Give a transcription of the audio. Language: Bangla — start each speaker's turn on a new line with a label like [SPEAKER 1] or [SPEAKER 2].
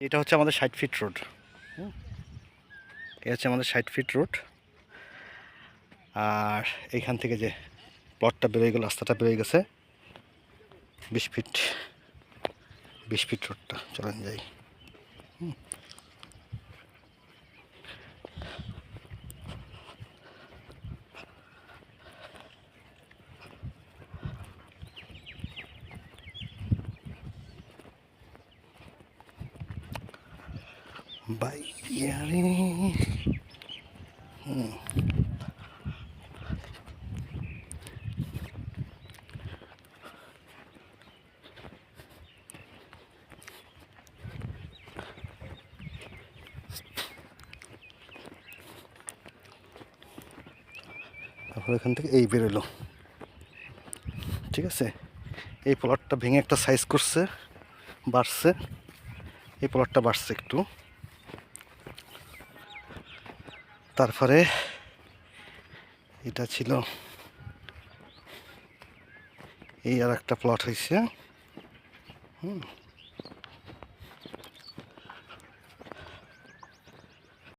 [SPEAKER 1] এটা হচ্ছে আমাদের ষাট ফিট রোড এটা হচ্ছে আমাদের ষাট ফিট রোড আর এইখান থেকে যে প্লটটা বেরোয় গেল, রাস্তাটা বেরোয় গেছে, বিশ ফিট বিশ ফিট রোডটা চলেন যাই। হুম। বাইয়ারে হুম তারপর এখান থেকে এই বেরোলো। ঠিক আছে? এই প্লটটা ভেঙে একটা সাইজ করছে, বাড়ছে। এই প্লটটা বাড়ছে একটু। তারপরে এটা ছিল এই আর একটা প্লট হয়েছে হুম।